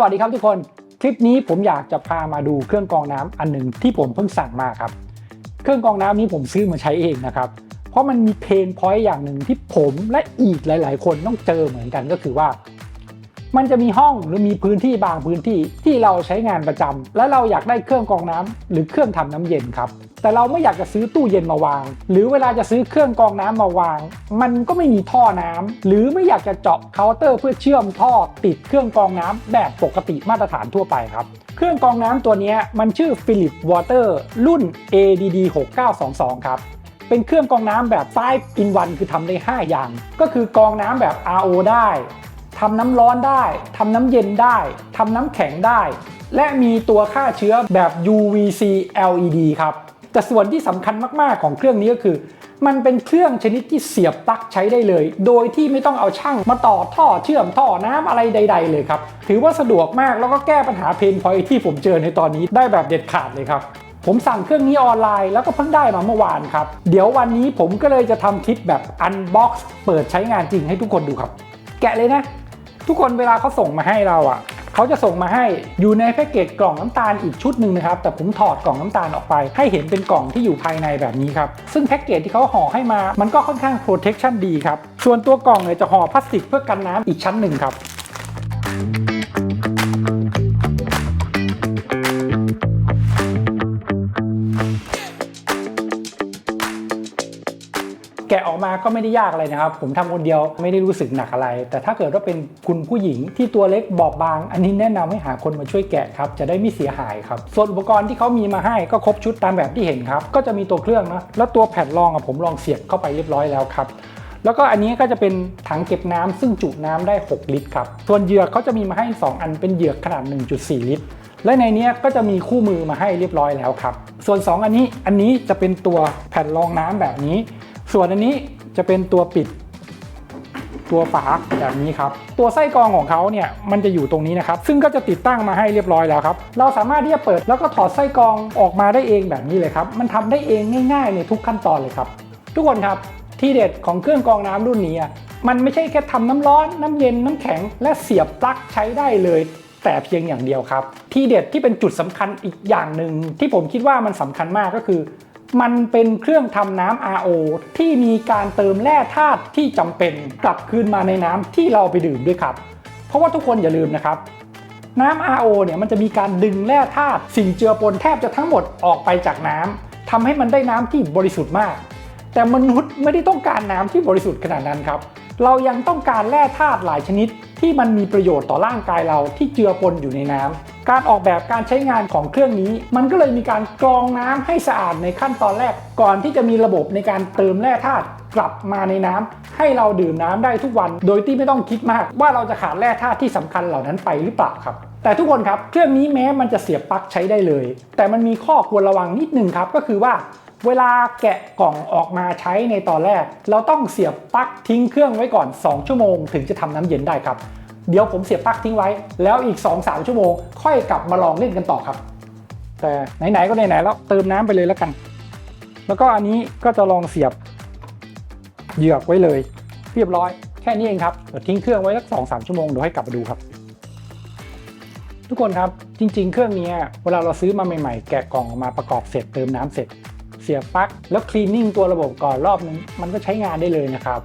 วัสดีครับทุกคน คลิปนี้ผมอยากจะพามาดูเครื่องกรองน้ำอันหนึ่งที่ผมเพิ่งสั่งมาครับ เครื่องกรองน้ำนี้ผมซื้อมาใช้เองนะครับ เพราะมันมีเพนพอยต์อย่างหนึ่งที่ผมและอีกหลาย ๆ คนต้องเจอเหมือนกันก็คือว่า มันจะมีห้องหรือมีพื้นที่บางพื้นที่ที่เราใช้งานประจำและเราอยากได้เครื่องกรองน้ำหรือเครื่องทำน้ำเย็นครับ แต่เราไม่อยากจะซื้อตู้เย็นมาวาง หรือเวลาจะซื้อเครื่องกรองน้ำมาวาง มันก็ไม่มีท่อน้ำหรือไม่อยากจะเจาะเคาน์เตอร์เพื่อเชื่อมท่อติดเครื่องกรองน้ำแบบปกติมาตรฐานทั่วไปครับ เครื่องกรองน้ำตัวนี้มันชื่อ Philip Water รุ่น ADD 6922ครับเป็นเครื่องกรองน้ำแบบ5 in 1คือทำได้ 5 อย่าง ก็คือกรองน้ำแบบ RO ได้ทำน้ำร้อนได้ทำน้ำเย็นได้ทำน้ำแข็งได้ และมีตัวฆ่าเชื้อแบบ UVC LED ครับ แต่ส่วนที่สำคัญมาก ๆ ของเครื่องนี้ก็คือ มันเป็นเครื่องชนิดที่เสียบปลั๊กใช้ได้เลย โดยที่ไม่ต้องเอาช่างมาต่อท่อเชื่อมท่อน้ำอะไรใด ๆ เลยครับ ถือว่าสะดวกมากแล้วก็แก้ปัญหาเพนพอยที่ผมเจอในตอนนี้ได้แบบเด็ดขาดเลยครับผมสั่งเครื่องนี้ออนไลน์แล้วก็เพิ่งได้มาเมื่อวานครับ เดี๋ยววันนี้ผมก็เลยจะทำคลิปแบบอันบ็อกซ์เปิดใช้งานจริงให้ทุกคนดูครับ แกะเลยนะ ทุกคนเวลาเขาส่งมาให้เราอะ เขาจะส่งมาให้อยู่ในแพ็กเกจกล่องน้ำตาลอีกชุดหนึ่งนะครับแต่ผมถอดกล่องน้ำตาลออกไป ให้เห็นเป็นกล่องที่อยู่ภายในแบบนี้ครับซึ่งแพ็กเกจที่เขาห่อให้มามันก็ค่อนข้างโปรเทคชั่นดีครับส่วนตัวกล่องเนี่ยจะห่อพลาสติกเพื่อกันน้ำอีกชั้นหนึ่งครับ ก็ไม่ได้ยากอะไรนะครับ ผมทำคนเดียวไม่ได้รู้สึกหนักอะไร แต่ถ้าเกิดว่าเป็นคุณผู้หญิงที่ตัวเล็กบอบบาง อันนี้แนะนำให้หาคนมาช่วยแกะครับจะได้ไม่เสียหายครับส่วนอุปกรณ์ที่เขามีมาให้ก็ครบชุดตามแบบที่เห็นครับก็จะมีตัวเครื่องนะแล้วตัวแผ่นรองอะผมลองเสียบเข้าไปเรียบร้อยแล้วครับแล้วก็อันนี้ก็จะเป็นถังเก็บน้ำซึ่งจุน้ำได้ 6 ลิตรครับส่วนเหยือกเขาจะมีมาให้ 2 อันเป็นเหยือกขนาด 1.4 ลิตร และในนี้ก็จะมีคู่มือมาให้เรียบร้อยแล้วครับ ส่วน 2 อันนี้อันนี้จะเป็นตัวแผ่นรองน้ำแบบนี้ ส่วนอันนี้ จะเป็นตัวปิดตัวฝาแบบนี้ครับ ตัวไส้กรองของเขาเนี่ยมันจะอยู่ตรงนี้นะครับ ซึ่งก็จะติดตั้งมาให้เรียบร้อยแล้วครับ เราสามารถที่จะเปิดแล้วก็ถอดไส้กรองออกมาได้เองแบบนี้เลยครับ มันทำได้เองง่ายๆในทุกขั้นตอนเลยครับ ทุกคนครับที่เด็ดของเครื่องกรองน้ำรุ่นนี้อะมันไม่ใช่แค่ทำน้ำร้อน น้ำเย็นน้ำแข็ง และเสียบปลั๊กใช้ได้เลยแต่เพียงอย่างเดียวครับ ที่เด็ดที่เป็นจุดสำคัญอีกอย่างหนึ่งที่ผมคิดว่ามันสำคัญมากก็คือ มันเป็นเครื่องทำน้ำ RO ที่มีการเติมแร่ธาตุที่จำเป็นกลับคืนมาในน้ำที่เราไปดื่มด้วยครับ เพราะว่าทุกคนอย่าลืมนะครับ น้ำ RO เนี่ยมันจะมีการดึงแร่ธาตุสิ่งเจือปนแทบจะทั้งหมดออกไปจากน้ำทำให้มันได้น้ำที่บริสุทธิ์มาก แต่มนุษย์ไม่ได้ต้องการน้ำที่บริสุทธิ์ขนาดนั้นครับ เรายังต้องการแร่ธาตุหลายชนิดที่มันมีประโยชน์ต่อร่างกายเราที่เจือปนอยู่ในน้ำ การออกแบบการใช้งานของเครื่องนี้ มันก็เลยมีการกรองน้ำให้สะอาดในขั้นตอนแรก ก่อนที่จะมีระบบในการเติมแร่ธาตุกลับมาในน้ำให้เราดื่มน้ำได้ทุกวัน โดยที่ไม่ต้องคิดมาก ว่าเราจะขาดแร่ธาตุที่สำคัญเหล่านั้นไปหรือเปล่าครับ แต่ทุกคนครับเครื่องนี้แม้มันจะเสียบปลั๊กใช้ได้เลย แต่มันมีข้อควรระวังนิดนึงครับก็คือว่าเวลาแกะกล่องออกมาใช้ในตอนแรก เราต้องเสียบปลั๊กทิ้งเครื่องไว้ก่อน 2 ชั่วโมง ถึงจะทำน้ำเย็นได้ครับ เดี๋ยวผมเสียบปลั๊กทิ้งไว้ แล้วอีก 2-3 ชั่วโมง ค่อยกลับมาลองเล่นกันต่อครับ แต่ไหนๆก็ไหนๆแล้วเติมน้ำไปเลยแล้วกัน แล้วก็อันนี้ก็จะลองเสียบเหยือกไว้เลย เรียบร้อยแค่นี้เองครับเดี๋ยวทิ้งเครื่องไว้สักสองสามชั่วโมงเดี๋ยวให้กลับมาดูครับ ทุกคนครับจริง ๆ เครื่องนี้เวลาเราซื้อมาใหม่ๆ แกะกล่องออกมาประกอบเสร็จเติมน้ำเสร็จ เสียบปลั๊กแล้วคลีนนิ่งตัวระบบก่อนรอบนึงมันก็ใช้งานได้เลยนะครับ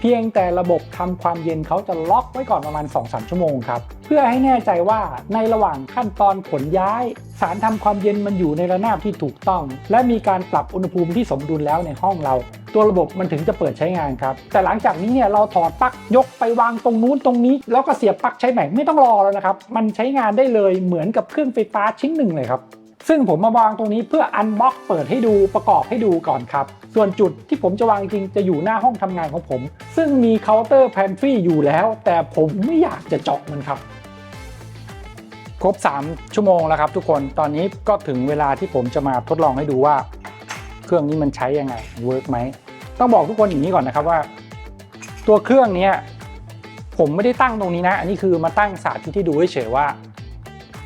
เพียงแต่ระบบทำความเย็นเขาจะล็อกไว้ก่อนประมาณ 2-3 ชั่วโมงครับเพื่อให้แน่ใจว่าในระหว่างขั้นตอนขนย้าย สารทำความเย็นมันอยู่ในระนาบที่ถูกต้อง และมีการปรับอุณหภูมิที่สมดุลแล้วในห้องเรา ตัวระบบมันถึงจะเปิดใช้งานครับ แต่หลังจากนี้เนี่ยเราถอดปลั๊กยกไปวางตรงนู้นตรงนี้ แล้วก็เสียบปลั๊กใช้ใหม่ไม่ต้องรอแล้วนะครับมันใช้งานได้เลยเหมือนกับเครื่องไฟฟ้าชิ้นหนึ่งเลยครับ ซึ่งผมมาวางตรงนี้เพื่ออันบ็อกเปิดให้ดูประกอบให้ดูก่อนครับ ส่วนจุดที่ผมจะวางจริงจะอยู่หน้าห้องทำงานของผม ซึ่งมีเคาน์เตอร์แพนทรีอยู่แล้ว แต่ผมไม่อยากจะเจาะมันครับ ครบ 3 ชั่วโมงแล้วครับทุกคนตอนนี้ก็ถึงเวลาที่ผมจะมาทดลองให้ดูว่า เครื่องนี้มันใช้ยังไงเวิร์กไหมต้องบอกทุกคนอย่างนี้ก่อนนะครับว่า ตัวเครื่องนี้ผมไม่ได้ตั้งตรงนี้นะ อันนี้คือมาตั้งสาธิตที่ดูเฉยๆว่า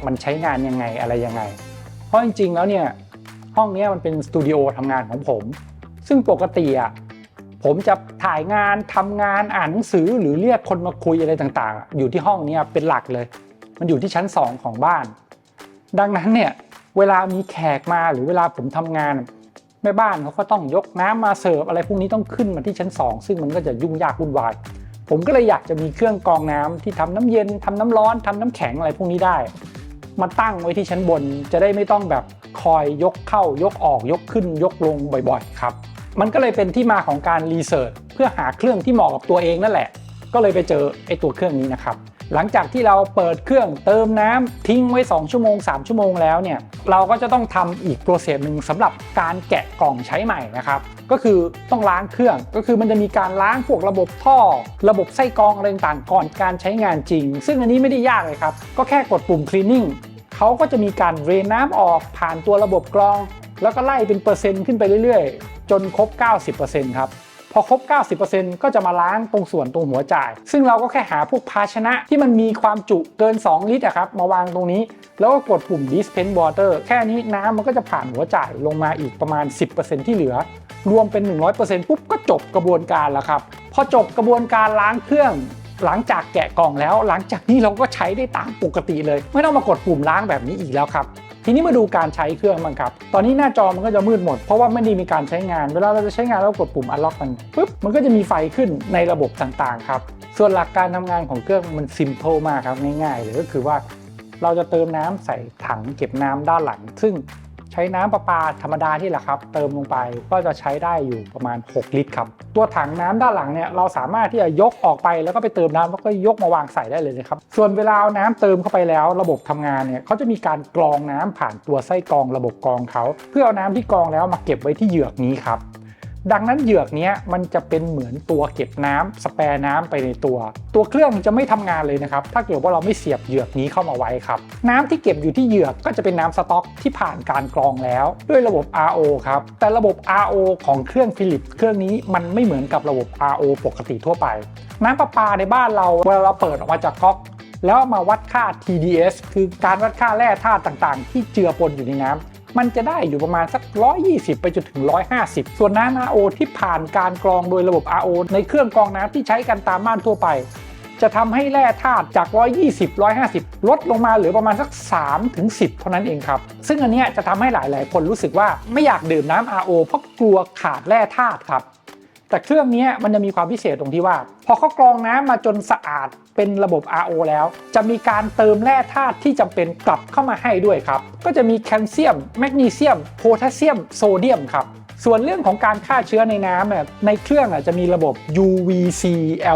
มันใช้งานยังไงอะไรยังไง ราะจริงๆ แล้วเนี่ยห้องนี้มันเป็นสตูดิโอทำงานของผม ซึ่งปกติอะผมจะถ่ายงานทำงานอ่านหนังสือหรือเรียกคนมาคุยอะไรต่างๆ อยู่ที่ห้องนี้เป็นหลักเลย มันอยู่ที่ชั้น 2 ของบ้าน ดังนั้นเนี่ยเวลามีแขกมาหรือเวลาผมทำงานแม่บ้านเขาก็ต้องยกน้ำมาเสิร์ฟอะไรพวกนี้ต้องขึ้นมาที่ชั้น 2 ซึ่งมันก็จะยุ่งยากวุ่นวาย ผมก็เลยอยากจะมีเครื่องกรองน้ำที่ทำน้ำเย็นทำน้ำร้อนทำน้ำแข็งอะไรพวกนี้ได้ มาตั้งไว้ที่ชั้นบนจะได้ไม่ต้องแบบคอยยกเข้ายกออกยกขึ้นยกลงบ่อยๆครับ มันก็เลยเป็นที่มาของการรีเสิร์ชเพื่อหาเครื่องที่เหมาะกับตัวเองนั่นแหละ ก็เลยไปเจอไอ้ตัวเครื่องนี้นะครับ หลังจากที่เราเปิดเครื่องเติมน้ำทิ้งไว้ 2 ชั่วโมง 3 ชั่วโมงแล้วเนี่ยเราก็จะต้องทำอีกโปรเซสหนึ่งสำหรับการแกะกล่องใช้ใหม่นะครับก็คือต้องล้างเครื่องก็คือมันจะมีการล้างพวกระบบท่อ ระบบไส้กรองอะไรต่างก่อนการใช้งานจริง ซึ่งอันนี้ไม่ได้ยากเลยครับ ก็แค่กดปุ่ม cleaning เขาก็จะมีการเรนน้ำออกผ่านตัวระบบกรอง แล้วก็ไล่เป็นเปอร์เซ็นต์ขึ้นไปเรื่อยๆ จนครบ 90%ครับ พอครบ 90%ก็จะมาล้างตรงส่วนตรงหัวจ่าย ซึ่งเราก็แค่หาพวกภาชนะที่มันมีความจุเกิน 2 ลิตรอะครับมาวางตรงนี้ แล้วก็กดปุ่ม dispense water แค่นี้น้ำมันก็จะผ่านหัวจ่ายลงมาอีกประมาณ 10%ที่เหลือ รวมเป็น 100%ปุ๊บก็จบกระบวนการแล้วครับพอจบกระบวนการล้างเครื่องหลังจากแกะกล่องแล้ว หลังจากนี้เราก็ใช้ได้ตามปกติเลย ไม่ต้องมากดปุ่มล้างแบบนี้อีกแล้วครับ ทีนี้มาดูการใช้เครื่องบ้างครับ ตอนนี้หน้าจอมันก็จะมืดหมด เพราะว่าไม่ได้มีการใช้งาน เวลาเราจะใช้งานเรากดปุ่ม unlock มันปุ๊บ มันก็จะมีไฟขึ้นในระบบต่างๆครับ ส่วนหลักการทำงานของเครื่องมันซิมเพิลมากครับง่ายๆเลยก็คือว่าเราจะเติมน้ำใส่ถังเก็บน้ำด้านหลัง ซึ่ง ใช้น้ำประปาธรรมดาที่แหละครับ เติมลงไปก็จะใช้ได้อยู่ประมาณ 6 ลิตรครับ ตัวถังน้ำด้านหลังเนี่ยเราสามารถที่จะยกออกไปแล้วก็ไปเติมน้ำแล้วก็ยกมาวางใส่ได้เลยนะครับ ส่วนเวลาเอาน้ำเติมเข้าไปแล้ว ระบบทำงานเนี่ยเขาจะมีการกรองน้ำผ่านตัวไส้กรองระบบกรองเขาเพื่อเอาน้ำที่กรองแล้วมาเก็บไว้ที่เหยือกนี้ครับ ดังนั้นเหยือกนี้มันจะเป็นเหมือนตัวเก็บน้ำสแปรน้ำไปในตัว ตัวเครื่องจะไม่ทำงานเลยนะครับ ถ้าเกิดว่าเราไม่เสียบเหยือกนี้เข้ามาไว้ครับ น้ำที่เก็บอยู่ที่เหยือกก็จะเป็นน้ำสต๊อกที่ผ่านการกรองแล้ว ด้วยระบบ RO ครับ แต่ระบบ RO ของเครื่องฟิลิปเครื่องนี้มันไม่เหมือนกับระบบ RO ปกติทั่วไป น้ำประปาในบ้านเราเวลาเราเปิดออกมาจากก๊อกแล้วมาวัดค่า TDS คือการวัดค่าแร่ธาตุต่างๆ ที่เจือปนอยู่ในน้ำ มันจะได้อยู่ประมาณสัก 120 ไปจนถึง 150 ส่วนน้ำ RO ที่ผ่านการกรองโดยระบบ RO ในเครื่องกรองน้ำที่ใช้กันตามบ้านทั่วไป จะทำให้แร่ธาตุจาก 120 150 ลดลงมาเหลือประมาณสัก 3 ถึง 10 เท่านั้นเองครับ ซึ่งอันเนี้ยจะทำให้หลาย ๆ คนรู้สึกว่าไม่อยากดื่มน้ำ RO เพราะกลัวขาดแร่ธาตุครับ แต่เครื่องนี้มันจะมีความพิเศษตรงที่ว่า พอเขากรองน้ำมาจนสะอาดเป็นระบบ RO แล้ว จะมีการเติมแร่ธาตุที่จำเป็นกลับเข้ามาให้ด้วยครับ ก็จะมีแคลเซียม แมกนีเซียม โพแทสเซียม โซเดียมครับ ส่วนเรื่องของการฆ่าเชื้อในน้ำเนี่ยในเครื่องจะมีระบบ UVC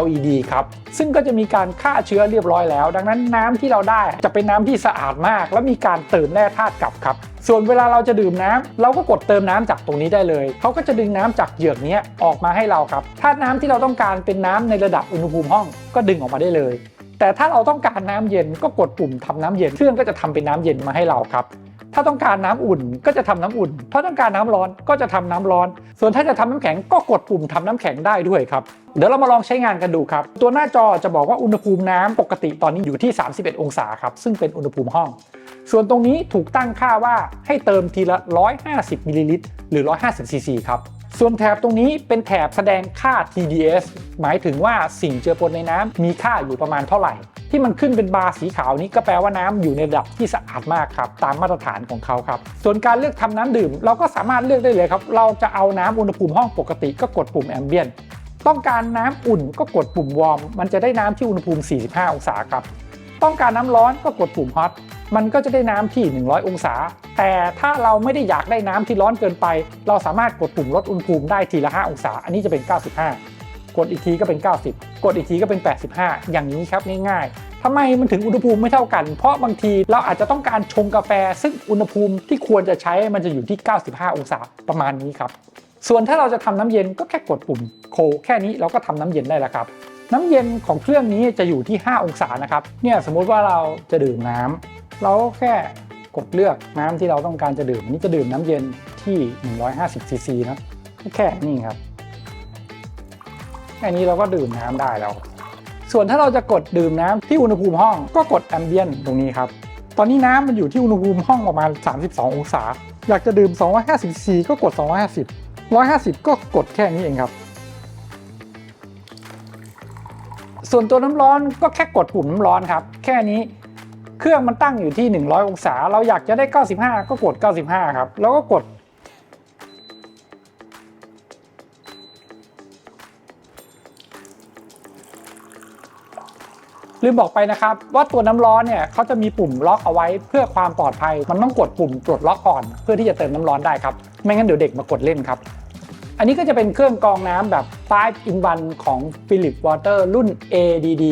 LED ครับ ซึ่งก็จะมีการฆ่าเชื้อเรียบร้อยแล้ว ดังนั้นน้ำที่เราได้จะเป็นน้ำที่สะอาดมาก และมีการเติมแร่ธาตุกลับครับ ส่วนเวลาเราจะดื่มน้ำเราก็กดเติมน้ำจากตรงนี้ได้เลย เขาก็จะดึงน้ำจากเหยือกนี้ออกมาให้เราครับ ถ้าน้ำที่เราต้องการเป็นน้ำในระดับอุณหภูมิห้องก็ดึงออกมาได้เลยแต่ถ้าเราต้องการน้ำเย็นก็กดปุ่มทำน้ำเย็นเครื่องก็จะทำเป็นน้ำเย็นมาให้เราครับ ถ้าต้องการน้ำอุ่นก็จะทำน้ำอุ่น ถ้าต้องการน้ำร้อนก็จะทำน้ำร้อน ส่วนถ้าจะทำน้ำแข็งก็กดปุ่มทำน้ำแข็งได้ด้วยครับ เดี๋ยวเรามาลองใช้งานกันดูครับ ตัวหน้าจอจะบอกว่าอุณหภูมิน้ำปกติตอนนี้อยู่ที่ 31 องศาครับ ซึ่งเป็นอุณหภูมิห้อง ส่วนตรงนี้ถูกตั้งค่าว่าให้เติมทีละ 150มิลลิลิตรหรือ 150ซีซีครับ ส่วนแถบตรงนี้เป็นแถบแสดงค่า TDS หมายถึงว่าสิ่งเจือปนในน้ำมีค่าอยู่ประมาณเท่าไหร่ ที่มันขึ้นเป็นบาร์สีขาวนี้ก็แปลว่าน้ำอยู่ในระดับที่สะอาดมากครับตามมาตรฐานของเขาครับ ส่วนการเลือกทำน้ำดื่ม เราก็สามารถเลือกได้เลยครับ เราจะเอาน้ำอุณหภูมิห้องปกติก็กดปุ่มแอมเบียนต้องการน้ำอุ่นก็กดปุ่มวอร์มมันจะได้น้ำที่อุณหภูมิ 45 องศาครับ ต้องการน้ำร้อนก็กดปุ่มฮอตมันก็จะได้น้ำที่ 100 องศา แต่ถ้าเราไม่ได้อยากได้น้ำที่ร้อนเกินไป เราสามารถกดปุ่มลดอุณหภูมิได้ทีละ 5 องศา อันนี้จะเป็น 95 กดอีกทีก็เป็น 90 กดอีกทีก็เป็น 85 อย่างนี้ครับง่ายๆทำไมมันถึงอุณหภูมิไม่เท่ากัน เพราะบางทีเราอาจจะต้องการชงกาแฟ ซึ่งอุณหภูมิที่ควรจะใช้มันจะอยู่ที่ 95 องศาประมาณนี้ครับ ส่วนถ้าเราจะทำน้ำเย็นก็แค่กดปุ่มโคแค่นี้เราก็ทำน้ำเย็นได้แล้วครับ น้ำเย็นของเครื่องนี้จะอยู่ที่ 5 องศานะครับ เนี่ยสมมุติว่าเราจะดื่มน้ำเราก็แค่กดเลือกน้ำที่เราต้องการจะดื่มอันนี่จะดื่มน้ำเย็นที่ 150ซีซีนะแค่นี้ครับแค่นี้เราก็ดื่มน้ำได้แล้ว ส่วนถ้าเราจะกดดื่มน้ำที่อุณหภูมิห้องก็กดแอมเบียนตรงนี้ครับ ตอนนี้น้ำมันอยู่ที่อุณหภูมิห้องประมาณ 32 องศา อยากจะดื่ม 250ซีซีก็กด 250 150 ก็กดแค่นี้เองครับ ส่วนตัวน้ำร้อนก็แค่กดปุ่มน้ำร้อนครับ แค่นี้เครื่องมันตั้งอยู่ที่ 100 องศา เราอยากจะได้ 95 ก็กด 95 ครับ แล้วก็กด ลืมบอกไปนะครับ ว่าตัวน้ำร้อนเนี่ยเขาจะมีปุ่มล็อกเอาไว้เพื่อความปลอดภัย มันต้องกดปุ่มปลดล็อกก่อน เพื่อที่จะเติมน้ำร้อนได้ครับ ไม่งั้นเดี๋ยวเด็กมากดเล่นครับ อันนี้ก็จะเป็นเครื่องกรองน้ำแบบ5 in 1ของ Philip Water รุ่น ADD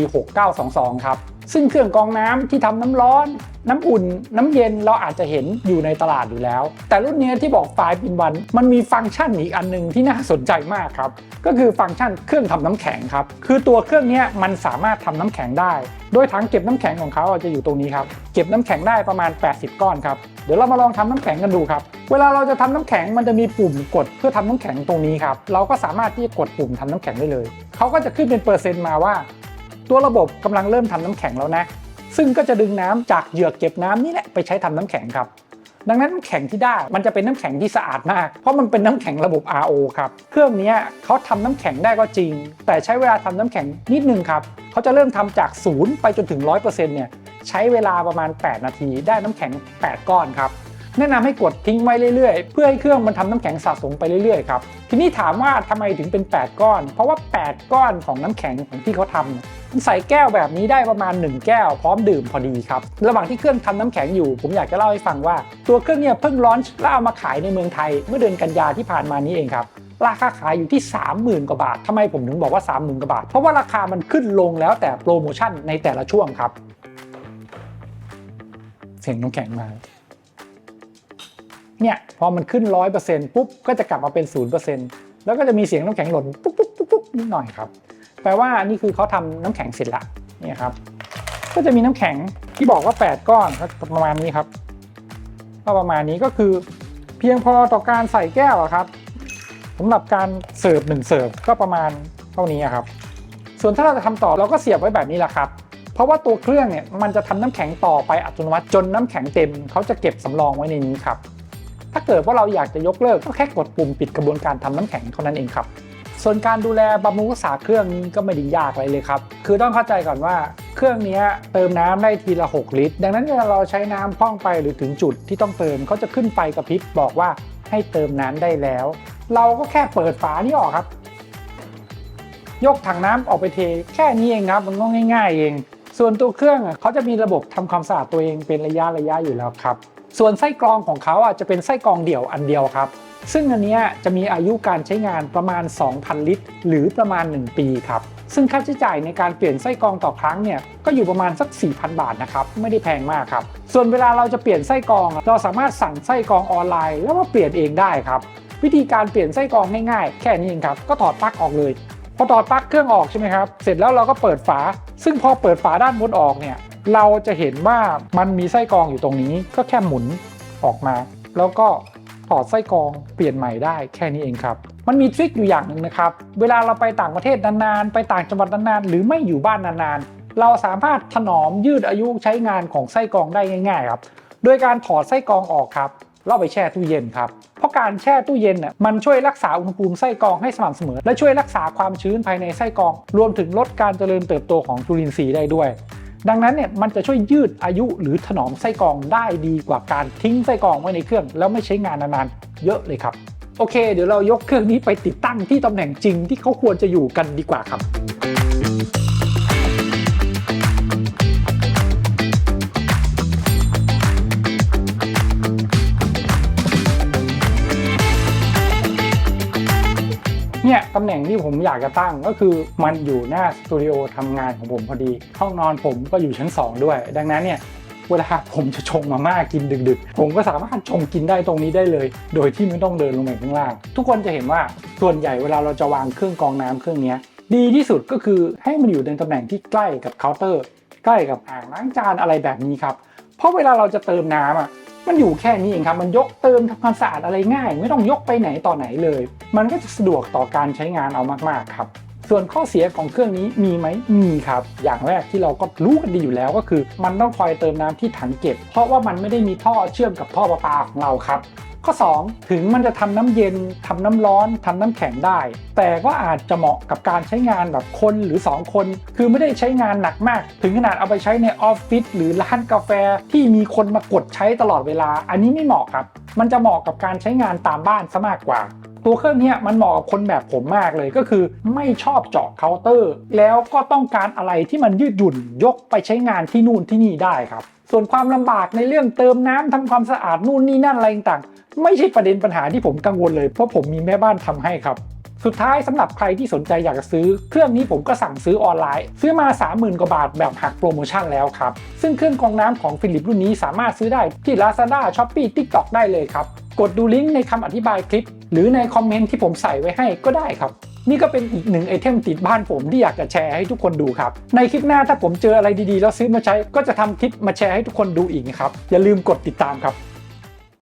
6922 ครับ ซึ่งเครื่องกรองน้ำที่ทำน้ำร้อน น้ำอุ่น น้ำเย็นเราอาจจะเห็นอยู่ในตลาดอยู่แล้ว แต่รุ่นนี้ที่บอก5 in 1มันมีฟังก์ชันอีกอันหนึงที่น่าสนใจมากครับ ก็คือฟังก์ชันเครื่องทำน้ำแข็งครับ คือตัวเครื่องเนี้ยมันสามารถทำน้ำแข็งได้ โดยถังเก็บน้ำแข็งของเขาจะอยู่ตรงนี้ครับ เก็บน้ำแข็งได้ประมาณ 80 ก้อนครับ เดี๋ยวเรามาลองทำน้ำแข็งกันดูครับ เวลาเราจะทำน้ำแข็งมันจะมีปุ่มกดเพื่อทำน้ำแข็งตรงนี้ครับ เราก็สามารถที่จะกดปุ่มทำน้ำแข็งได้เลย เขาก็จะขึ้นเป็นเปอร์เซ็นต์มาว่า ตัวระบบกำลังเริ่มทำน้ำแข็งแล้วนะ ซึ่งก็จะดึงน้ำจากเหยือกเก็บน้ำนี่แหละไปใช้ทำน้ำแข็งครับ ดังนั้นน้ำแข็งที่ได้มันจะเป็นน้ำแข็งที่สะอาดมาก เพราะมันเป็นน้ำแข็งระบบ RO ครับ เครื่องนี้เขาทำน้ำแข็งได้ก็จริง แต่ใช้เวลาทำน้ำแข็งนิดนึงครับเขาจะเริ่มทำจากศูนย์ไปจนถึง 100%เนี่ยใช้เวลาประมาณ 8 นาที ได้น้ำแข็ง 8 ก้อนครับ แนะนำให้กดทิ้งไว้เรื่อยๆ เพื่อให้เครื่องมันทำน้ำแข็งสะสมไปเรื่อยๆครับทีนี้ถามว่าทำไมถึงเป็น 8 ก้อน เพราะว่า 8 ก้อนของน้ำแข็งของที่เขาทำมันใส่แก้วแบบนี้ได้ประมาณ 1 แก้วพร้อมดื่มพอดีครับระหว่างที่เครื่องทำน้ำแข็งอยู่ ผมอยากจะเล่าให้ฟังว่าตัวเครื่องเนี่ยเพิ่งร้อนแล้วเอามาขายในเมืองไทย เมื่อเดือนกันยาที่ผ่านมานี้เองครับราคาขายอยู่ที่ 30,000 กว่าบาททำไมผมถึงบอกว่า 30,000 กว่าบาท เพราะว่าราคามันขึ้นลงแล้วแต่โปรโมชั่นในแต่ละช่วงครับ เสียงน้ำแข็งมา เนี่ยพอมันขึ้นร้อยเปอร์เซ็นต์ปุ๊บก็จะกลับมาเป็นศูนย์เปอร์เซ็นต์แล้วก็จะมีเสียงน้ำแข็งหล่นปุ๊บปุ๊บปุ๊บปุ๊บนิดหน่อยครับแปลว่านี่คือเขาทำน้ำแข็งเสร็จละเนี่ยครับ ก็จะมีน้ำแข็งที่บอกว่า 8 ก้อนประมาณนี้ครับก็ประมาณนี้ก็คือเพียงพอต่อการใส่แก้วครับสำหรับการเสิร์ฟหนึ่งเสิร์ฟก็ประมาณเท่านี้ครับ ส่วนถ้าเราจะทำต่อเราก็เสียบไว้แบบนี้แหละครับ เพราะว่าตัวเครื่องเนี่ยมันจะทำน้ำแข็งต่อไปอัตโนมัติจนน้ำแข็งเต็มเขาจะเก็บสำรองไว้ในนี้ครับ ถ้าเกิดว่าเราอยากจะยกเลิกก็แค่กดปุ่มปิดกระบวนการทำน้ำแข็งเท่านั้นเองครับ ส่วนการดูแลบำรุงรักษาเครื่องนี้ก็ไม่ได้ยากอะไรเลยครับ คือต้องเข้าใจก่อนว่าเครื่องนี้เติมน้ำได้ทีละ 6 ลิตร ดังนั้นเวลาเราใช้น้ำพร่องไปหรือถึงจุดที่ต้องเติมเขาจะขึ้นไฟกระพริบบอกว่าให้เติมน้ำได้แล้ว เราก็แค่เปิดฝานี่ออกครับ ยกถังน้ำออกไปเท แค่นี้เองครับมันก็ง่าย ๆ เอง ส่วนตัวเครื่องเขาจะมีระบบทำความสะอาดตัวเองเป็นระยะระยะอยู่แล้วครับ ส่วนไส้กรองของเขาอะจะเป็นไส้กรองเดี่ยวอันเดียวครับ ซึ่งอันนี้จะมีอายุการใช้งานประมาณ 2,000 ลิตร หรือประมาณ 1 ปีครับ ซึ่งค่าใช้จ่ายในการเปลี่ยนไส้กรองต่อครั้งเนี่ยก็อยู่ประมาณสัก 4,000 บาทนะครับ ไม่ได้แพงมากครับ ส่วนเวลาเราจะเปลี่ยนไส้กรอง เราสามารถสั่งไส้กรองออนไลน์ แล้วมาเปลี่ยนเองได้ครับ วิธีการเปลี่ยนไส้กรองง่ายๆ แค่นี้เองครับ ก็ถอดปลั๊กออกเลยพอถอดปลั๊กเครื่องออกใช่ไหมครับ เสร็จแล้วเราก็เปิดฝา ซึ่งพอเปิดฝาด้านบนออกเนี่ย เราจะเห็นว่ามันมีไส้กรองอยู่ตรงนี้ ก็แค่หมุนออกมา แล้วก็ถอดไส้กรองเปลี่ยนใหม่ได้แค่นี้เองครับ มันมีทริคอยู่อย่างหนึ่งนะครับ เวลาเราไปต่างประเทศนานๆ ไปต่างจังหวัดนานๆ หรือไม่อยู่บ้านนานๆ เราสามารถถนอมยืดอายุใช้งานของไส้กรองได้ง่าย ๆ ครับ โดยการถอดไส้กรองออกครับแล้วเอาไปแช่ตู้เย็นครับ เพราะการแช่ตู้เย็นน่ะมันช่วยรักษาอุณหภูมิไส้กรองให้สม่ำเสมอ และช่วยรักษาความชื้นภายในไส้กรอง รวมถึงลดการเจริญเติบโตของจุลินทรีย์ได้ด้วย ดังนั้นเนี่ยมันจะช่วยยืดอายุหรือถนอมไส้กรองได้ดีกว่าการทิ้งไส้กรองไว้ในเครื่อง แล้วไม่ใช้งานนานๆเยอะเลยครับ โอเค เดี๋ยวเรายกเครื่องนี้ไปติดตั้งที่ตำแหน่งจริงที่เขาควรจะอยู่กันดีกว่าครับ เนี่ยตำแหน่งที่ผมอยากจะตั้งก็คือมันอยู่หน้าสตูดิโอทำงานของผมพอดีห้องนอนผมก็อยู่ชั้น 2 ด้วย ดังนั้นเนี่ยเวลาผมจะชงมาม่ากินดึกๆ ผมก็สามารถชงกินได้ตรงนี้ได้เลย โดยที่ไม่ต้องเดินลงไปข้างล่าง ทุกคนจะเห็นว่าส่วนใหญ่เวลาเราจะวางเครื่องกรองน้ำเครื่องนี้ดีที่สุดก็คือให้มันอยู่ในตำแหน่งที่ใกล้กับเคาน์เตอร์ ใกล้กับอ่างล้างจานอะไรแบบนี้ครับ เพราะเวลาเราจะเติมน้ำอะ มันอยู่แค่นี้เองครับมันยกเติมทำความสะอาดอะไรง่าย ไม่ต้องยกไปไหนต่อไหนเลย มันก็จะสะดวกต่อการใช้งานเอามากๆครับ ส่วนข้อเสียของเครื่องนี้มีไหมมีครับ อย่างแรกที่เราก็รู้กันดีอยู่แล้วก็คือ มันต้องคอยเติมน้ำที่ถังเก็บ เพราะว่ามันไม่ได้มีท่อเชื่อมกับท่อประปาของเราครับข้อ 2 ถึงมันจะทำน้ำเย็นทำน้ำร้อนทำน้ำแข็งได้ แต่ก็อาจจะเหมาะกับการใช้งานแบบคนหรือ 2 คน คือไม่ได้ใช้งานหนักมาก ถึงขนาดเอาไปใช้ในออฟฟิศหรือร้านกาแฟที่มีคนมากดใช้ตลอดเวลา อันนี้ไม่เหมาะครับ มันจะเหมาะกับการใช้งานตามบ้านซะมากกว่า ตัวเครื่องนี้มันเหมาะกับคนแบบผมมากเลยก็คือ ไม่ชอบเจาะเคาน์เตอร์ แล้วก็ต้องการอะไรที่มันยืดหยุ่นยกไปใช้งานที่นู่นที่นี่ได้ครับ ส่วนความลำบากในเรื่องเติมน้ำทำความสะอาดนู่นนี่นั่นอะไรต่างๆไม่ใช่ประเด็นปัญหาที่ผมกังวลเลย เพราะผมมีแม่บ้านทำให้ครับสุดท้ายสำหรับใครที่สนใจอยากจะซื้อ เครื่องนี้ผมก็สั่งซื้อออนไลน์ ซื้อมา 30,000 กว่าบาทแบบหักโปรโมชั่นแล้วครับ ซึ่งเครื่องกรองน้ำของฟิลิปรุ่นนี้สามารถซื้อได้ที่ Lazada, Shopee, TikTok ได้เลยครับ กดดูลิงก์ในคำอธิบายคลิป หรือในคอมเมนต์ที่ผมใส่ไว้ให้ก็ได้ครับ นี่ก็เป็นอีกหนึ่งไอเทมติดบ้านผมที่อยากจะแชร์ให้ทุกคนดูครับ ในคลิปหน้าถ้าผมเจออะไรดีๆ แล้วซื้อมาใช้ก็จะทำคลิปมาแชร์ให้ทุกคนดูอีกนะครับอย่าลืมกดติดตามครับ